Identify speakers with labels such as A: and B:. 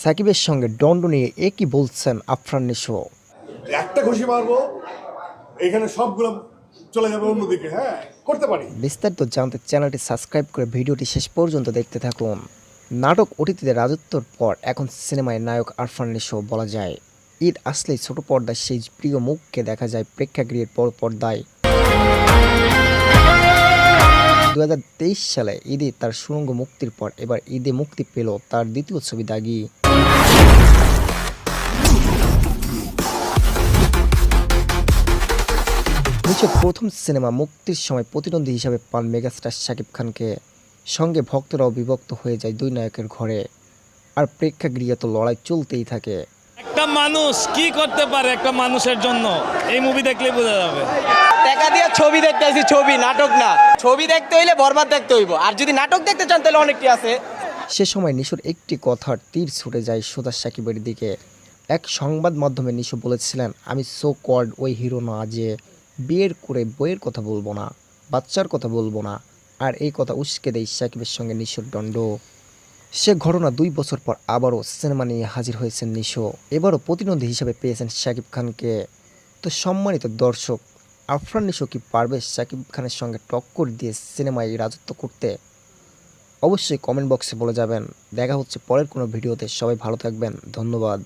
A: সাকিবের সঙ্গে দণ্ড নিয়ে একই বলছেন আফরান নিশো?
B: একটা ঘুষি মারবো এখানে সবগুলো চলে যাবে অন্যদিকে হ্যাঁ করতে পারি।
A: বিস্তারিত জানতে চ্যানেলটি সাবস্ক্রাইব করে ভিডিওটি শেষ পর্যন্ত দেখতে থাকুন। নাটক ওটিতে রাজত্বর পর এখন সিনেমায় নায়ক আরফান নিশো বলা যায়। ঈদ আসলেই ছোট পর্দায় সেই প্রিয় মুখকে দেখা যায় প্রেক্ষাগৃহের পর পর্দায়। দু হাজার তেইশ সালে ঈদে তার সুরঙ্গ মুক্তির পর এবার ঈদে মুক্তি পেল তার দ্বিতীয় ছবি দাগি। নিচের প্রথম সিনেমা মুক্তির সময় প্রতিদ্বন্দ্বী হিসাবে পান মেগাস্টার শাকিব খানকে। সঙ্গে ভক্তরাও বিভক্ত হয়ে যায় দুই নায়কের ঘরে। আর প্রেক্ষাগৃহে তো লড়াই চলতেই থাকে।
C: একটা মানুষ কি করতে পারে একটা মানুষের জন্য? এই মুভি দেখলে বোঝা যাবে।
D: টাকা দিয়ে ছবি দেখতে আসি ছবি নাটক না। ছবি দেখতে হইলে বরবাদ দেখতে হইব। আর যদি নাটক দেখতে চান তাহলে অনেকটি আছে।
A: সে সময় নিশুর একটি কথার তীর ছুটে যায় সুদাস সাকিবের দিকে। এক সংবাদ মাধ্যমে নিশু বলেছিলেন আমি সো কল্ড ওই হিরো না যে বিয়ের করে বইয়ের কথা বলব না বাচ্চার কথা বলব না। আর এই কথা উস্কে দেয় সাকিবের সঙ্গে নিশুর দণ্ড। সে ঘটনা দুই বছর পর আবারও সিনেমা নিয়ে হাজির হয়েছেন নিশো। এবারও প্রতিদ্বন্দ্বী হিসেবে পেয়েছেন শাকিব খানকে। তো সম্মানিত দর্শক, আফরান নিশো কি পারবে শাকিব খানের সঙ্গে টক্কর দিয়ে সিনেমায় রাজত্ব করতে? অবশ্যই কমেন্ট বক্সে বলে যাবেন। দেখা হচ্ছে পরের কোনো ভিডিওতে। সবাই ভালো থাকবেন। ধন্যবাদ।